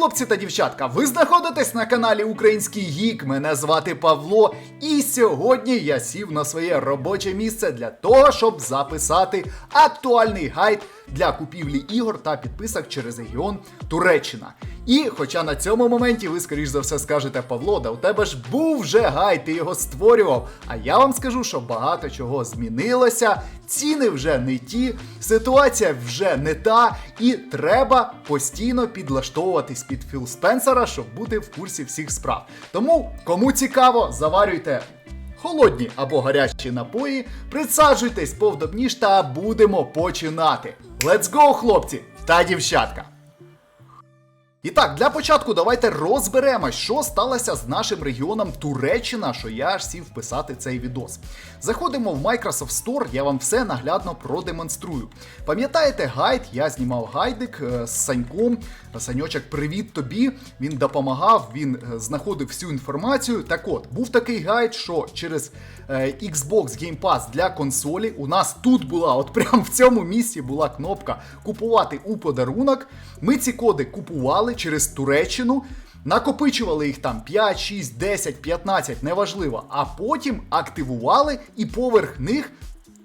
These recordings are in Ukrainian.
хлопці та дівчатка! Ви знаходитесь на каналі Український Гік. Мене звати Павло. І сьогодні я сів на своє робоче місце для того, щоб записати актуальний гайд для купівлі ігор та підписок через регіон Туреччина. І хоча на цьому моменті ви, скоріш за все, скажете, Павло, да у тебе ж був вже гайд, ти його створював. А я вам скажу, що багато чого змінилося, ціни вже не ті, ситуація вже не та, і треба постійно підлаштовуватись під Філ Спенсера, щоб бути в курсі всіх справ. Тому, кому цікаво, заварюйте. Холодні або гарячі напої, присаджуйтесь повдобніш та будемо починати. Let's go, хлопці та дівчатка! І так, для початку давайте розберемось, що сталося з нашим регіоном Туреччина, що я аж сів писати цей відос. Заходимо в Microsoft Store, я вам все наглядно продемонструю. Пам'ятаєте гайд? Я знімав гайдик е, з Саньком. Саньочок, привіт тобі. Він допомагав, він е, знаходив всю інформацію. Так от, був такий гайд, що через е, Xbox Game Pass для консолі у нас тут була, от прямо в цьому місці була кнопка купувати у подарунок. Ми ці коди купували через Туреччину. Накопичували їх там 5, 6, 10, 15, неважливо. А потім активували і поверх них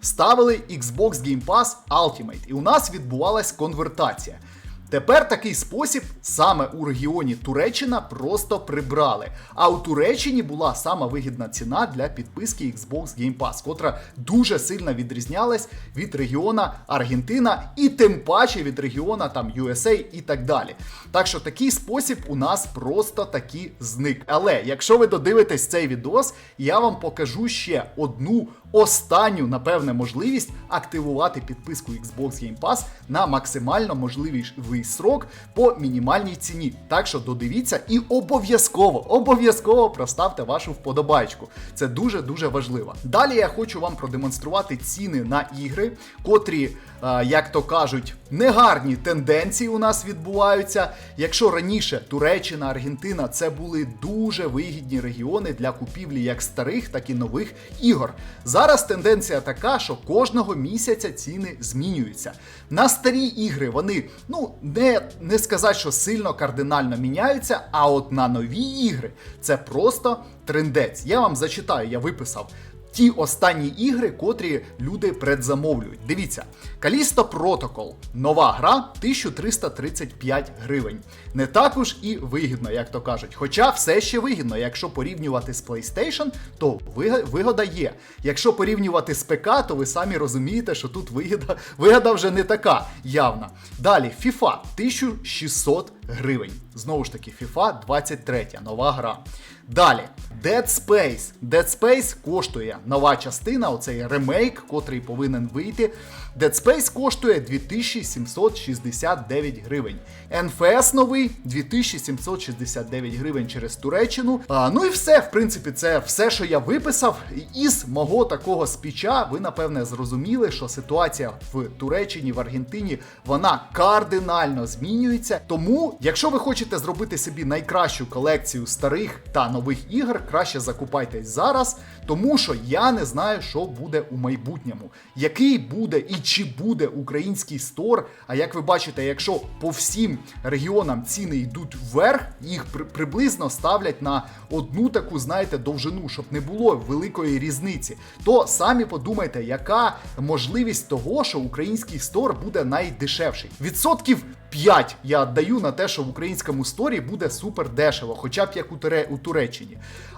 ставили Xbox Game Pass Ultimate. І у нас відбувалась конвертація. Тепер такий спосіб саме у регіоні Туреччина просто прибрали. А у Туреччині була сама вигідна ціна для підписки Xbox Game Pass, котра дуже сильно відрізнялась від регіона Аргентина і тим паче від регіона там USA і так далі. Так що такий спосіб у нас просто таки зник. Але якщо ви додивитесь цей відос, я вам покажу ще одну останню, напевне, можливість активувати підписку Xbox Game Pass на максимально можливий срок по мінімальній ціні. Так що додивіться і обов'язково, обов'язково проставте вашу вподобайку. Це дуже-дуже важливо. Далі я хочу вам продемонструвати ціни на ігри, котрі, е, як то кажуть, негарні тенденції у нас відбуваються. Якщо раніше Туреччина, Аргентина це були дуже вигідні регіони для купівлі як старих, так і нових ігор. Зараз тенденція така, що кожного місяця ціни змінюються. На старі ігри вони, ну, не, не сказати, що сильно кардинально міняються, а от на нові ігри це просто трендець. Я вам зачитаю, я виписав. Ті останні ігри, котрі люди предзамовлюють. Дивіться, Callisto Protocol, нова гра 1335 гривень. Не також і вигідно, як то кажуть. Хоча все ще вигідно. Якщо порівнювати з PlayStation, то вигода є. Якщо порівнювати з ПК, то ви самі розумієте, що тут вигода, вигода вже не така явна. Далі, FIFA 1600 гривень. Знову ж таки, FIFA 23, нова гра. Далі, Dead Space. Dead Space коштує нова частина, оцей ремейк, котрий повинен вийти. Dead Space коштує 2769 гривень. NFS новий 2769 гривень через Туреччину. А, ну і все, в принципі, це все, що я виписав. Із мого такого спіча ви напевне зрозуміли, що ситуація в Туреччині, в Аргентині, вона кардинально змінюється. Тому, якщо ви хочете зробити собі найкращу колекцію старих та нових ігор, краще закупайтесь зараз, тому що я не знаю, що буде у майбутньому, який буде і чи буде український стор. А як ви бачите, якщо по всім регіонам ціни йдуть вверх, їх при- приблизно ставлять на одну таку, знаєте, довжину, щоб не було великої різниці, то самі подумайте, яка можливість того, що український стор буде найдешевший. Відсотків 5 я даю на те, що в українському сторі буде супер дешево, хоча б як у, Туре, у Туреччині.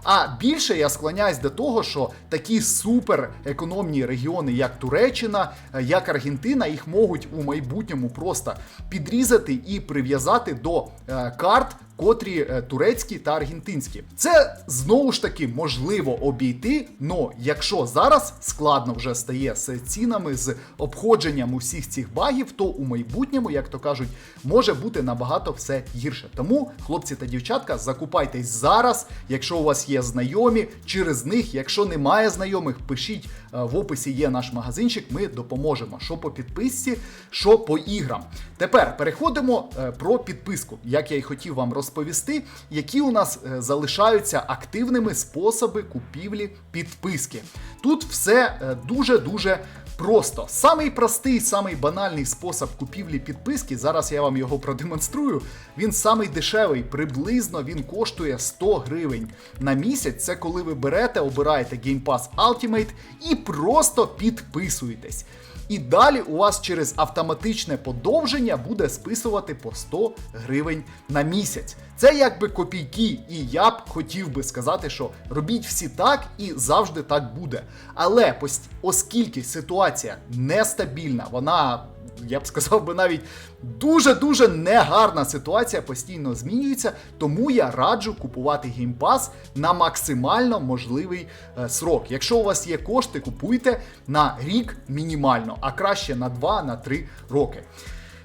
А більше я склоняюсь до того, що такі супер економні регіони, як Туреччина, е, як Аргентина, їх можуть у майбутньому просто підрізати і прив'язати до е, карт. Котрі е, турецькі та аргентинські, це знову ж таки можливо обійти. но якщо зараз складно вже стає з цінами, з обходженням усіх цих багів, то у майбутньому, як то кажуть, може бути набагато все гірше. Тому, хлопці та дівчатка, закупайтесь зараз. Якщо у вас є знайомі, через них, якщо немає знайомих, пишіть в описі є наш магазинчик. Ми допоможемо. Що по підписці, що по іграм. Тепер переходимо е, про підписку, як я й хотів вам розповісти, які у нас е, залишаються активними способи купівлі підписки. Тут все дуже дуже Просто самий простий, самий банальний спосіб купівлі підписки. Зараз я вам його продемонструю. Він самий дешевий, приблизно він коштує 100 гривень на місяць. Це коли ви берете, обираєте Game Pass Ultimate і просто підписуєтесь. І далі у вас через автоматичне подовження буде списувати по 100 гривень на місяць. Це якби копійки, і я б хотів би сказати, що робіть всі так і завжди так буде. Але ось оскільки ситуація нестабільна, вона. Я б сказав би навіть дуже-дуже негарна ситуація постійно змінюється, тому я раджу купувати Pass на максимально можливий е, срок. Якщо у вас є кошти, купуйте на рік мінімально, а краще на 2 на 3 роки.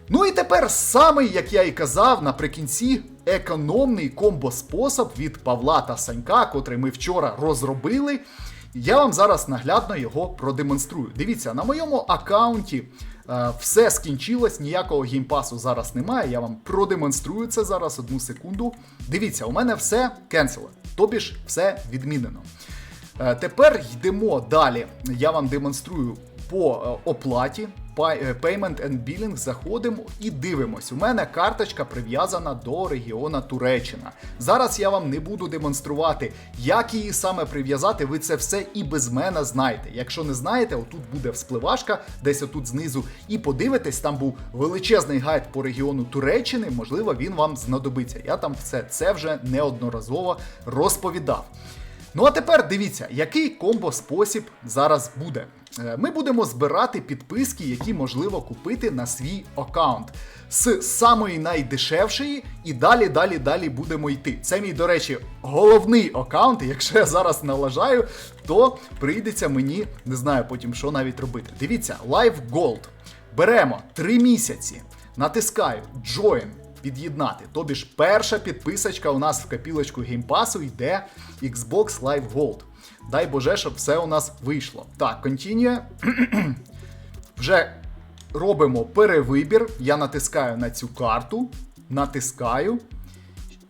Ну і тепер самий, як я і казав, наприкінці економний комбо-спосіб від Павла та Санька, котрий ми вчора розробили. Я вам зараз наглядно його продемонструю. Дивіться, на моєму аккаунті е, все скінчилось, ніякого геймпасу зараз немає. Я вам продемонструю це зараз одну секунду. Дивіться, у мене все кенселе, тобі ж все відмінено. Е, Тепер йдемо далі. Я вам демонструю по е, оплаті. Е, Payment and Billing заходимо і дивимось. У мене карточка прив'язана до регіона Туреччина. Зараз я вам не буду демонструвати, як її саме прив'язати. Ви це все і без мене знаєте. Якщо не знаєте, отут буде вспливашка, десь отут знизу, і подивитесь, там був величезний гайд по регіону Туреччини. Можливо, він вам знадобиться. Я там все це вже неодноразово розповідав. Ну а тепер дивіться, який комбо-спосіб зараз буде. Е, Ми будемо збирати підписки, які можливо купити на свій аккаунт. З самої найдешевшої і далі, далі, далі будемо йти. Це мій, до речі, головний аккаунт. Якщо я зараз налажаю, то прийдеться мені не знаю потім, що навіть робити. Дивіться, Live Gold. Беремо 3 місяці, натискаю Join під'єднати. Тобі ж перша підписочка у нас в копілочку геймпасу йде Xbox Live Gold. Дай Боже, щоб все у нас вийшло. Так, Continue. Вже робимо перевибір. Я натискаю на цю карту, натискаю,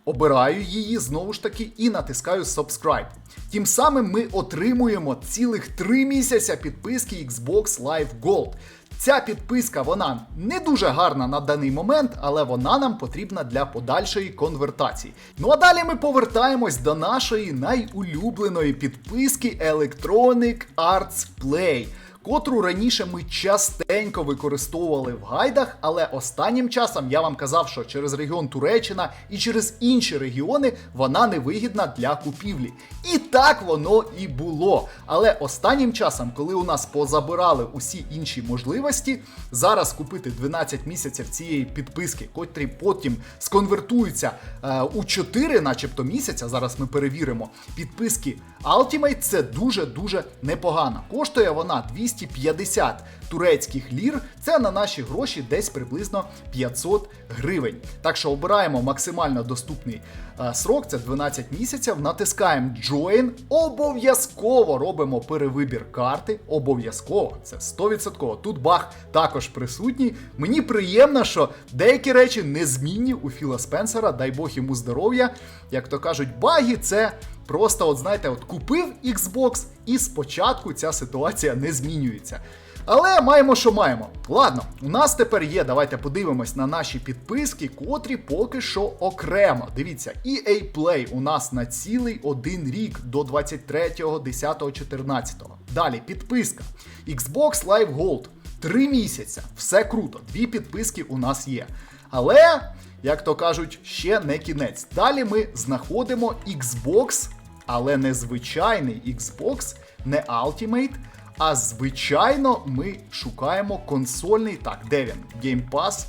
обираю її знову ж таки і натискаю Subscribe. Тим самим ми отримуємо цілих 3 місяця підписки Xbox Live Gold. Ця підписка вона не дуже гарна на даний момент, але вона нам потрібна для подальшої конвертації. Ну а далі ми повертаємось до нашої найулюбленої підписки Electronic Arts Play котру раніше ми частенько використовували в гайдах, але останнім часом я вам казав, що через регіон Туреччина і через інші регіони вона невигідна для купівлі. І так воно і було. Але останнім часом, коли у нас позабирали усі інші можливості, зараз купити 12 місяців цієї підписки, котрі потім сконвертуються е, у 4, начебто місяця. Зараз ми перевіримо. Підписки Ultimate це дуже-дуже непогано. Коштує вона 250 турецьких лір. Це на наші гроші десь приблизно 500 гривень. Так що обираємо максимально доступний е, срок, це 12 місяців. Натискаємо Join. Обов'язково робимо перевибір карти. Обов'язково, це 100%. Тут баг також присутній. Мені приємно, що деякі речі незмінні у Філа Спенсера, дай Бог йому здоров'я. Як то кажуть, баги це. Просто, от знаєте, от купив Xbox, і спочатку ця ситуація не змінюється. Але маємо, що маємо. Ладно, у нас тепер є. Давайте подивимось на наші підписки, котрі поки що окремо. Дивіться, EA Play у нас на цілий один рік до 23.10.14. Далі підписка. Xbox Live Gold. Три місяця. Все круто. Дві підписки у нас є. Але, як то кажуть, ще не кінець. Далі ми знаходимо Xbox, але не звичайний Xbox, не Ultimate. А звичайно, ми шукаємо консольний. Так, де він? Game Pass.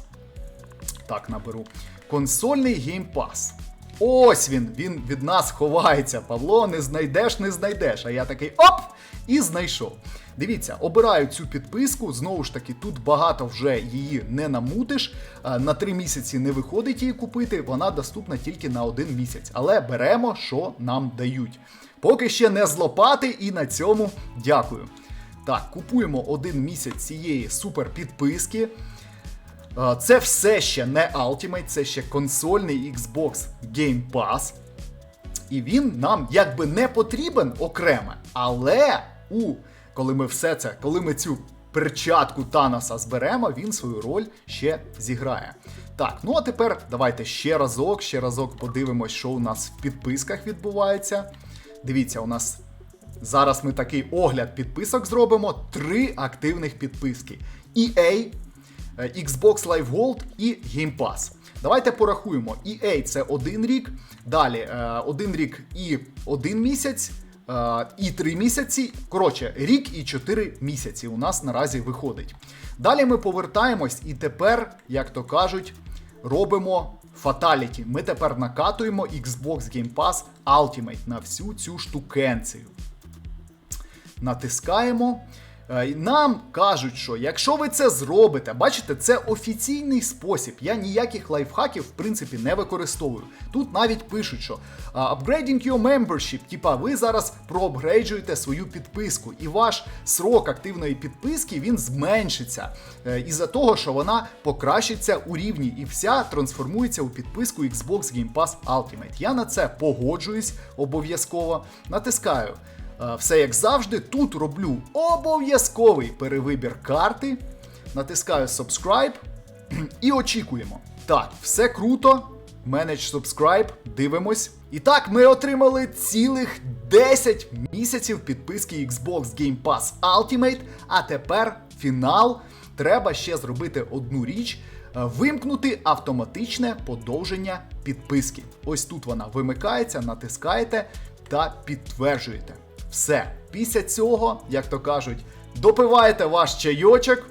Так, наберу. Консольний Game Pass. Ось він, він від нас ховається. Павло, не знайдеш, не знайдеш. А я такий оп! І знайшов. Дивіться, обираю цю підписку. Знову ж таки, тут багато вже її не намутиш. На три місяці не виходить її купити. Вона доступна тільки на один місяць. Але беремо, що нам дають. Поки ще не злопати, і на цьому дякую. Так, купуємо один місяць цієї супер підписки. Е, Це все ще не Ultimate, це ще консольний Xbox Game Pass. І він нам якби не потрібен окремо. Але у коли ми все це, коли ми цю перчатку Таноса зберемо, він свою роль ще зіграє. Так, ну а тепер давайте ще разок, ще разок подивимось, що у нас в підписках відбувається. Дивіться, у нас зараз ми такий огляд підписок зробимо. Три активних підписки: EA, е, Xbox Live Gold і Game Pass. Давайте порахуємо. EA це один рік, далі е, один рік і один місяць. І три місяці, коротше, рік і чотири місяці у нас наразі виходить. Далі ми повертаємось, і тепер, як то кажуть, робимо фаталіті. Ми тепер накатуємо Xbox Game Pass Ultimate на всю цю штукенцію натискаємо. Е, Нам кажуть, що якщо ви це зробите, бачите, це офіційний спосіб. Я ніяких лайфхаків, в принципі, не використовую. Тут навіть пишуть, що upgrading your membership, типа ви зараз проапгрейджуєте свою підписку, і ваш срок активної підписки він зменшиться е, із-за того, що вона покращиться у рівні і вся трансформується у підписку Xbox Game Pass Ultimate. Я на це погоджуюсь обов'язково. Натискаю. Е, Все як завжди, тут роблю обов'язковий перевибір карти. Натискаю Subscribe і очікуємо. Так, все круто. Manage Subscribe, дивимось. І так, ми отримали цілих 10 місяців підписки Xbox Game Pass Ultimate. А тепер фінал. Треба ще зробити одну річ. е, Вимкнути автоматичне подовження підписки. Ось тут вона вимикається, натискаєте та підтверджуєте. Все. Після цього, як то кажуть, допиваєте ваш чайочок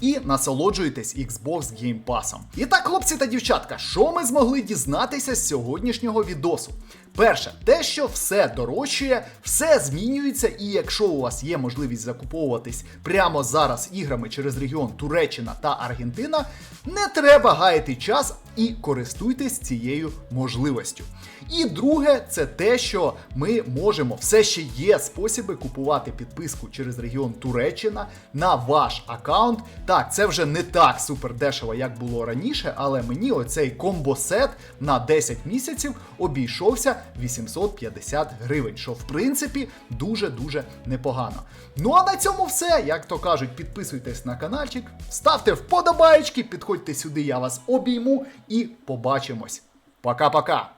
і насолоджуєтесь Xbox Game Pass. І так, хлопці та дівчатка, що ми змогли дізнатися з сьогоднішнього відосу? Перше, те, що все дорожчає, все змінюється, і якщо у вас є можливість закуповуватись прямо зараз іграми через регіон Туреччина та Аргентина, не треба гаяти час і користуйтесь цією можливістю. І друге, це те, що ми можемо все ще є спосіби купувати підписку через регіон Туреччина на ваш аккаунт. Так, це вже не так супер дешево, як було раніше, але мені оцей комбосет на 10 місяців обійшовся 850 гривень, що в принципі дуже-дуже непогано. Ну а на цьому все. Як то кажуть, підписуйтесь на каналчик, ставте вподобаєчки, підходьте сюди, я вас обійму і побачимось. Пока-пока!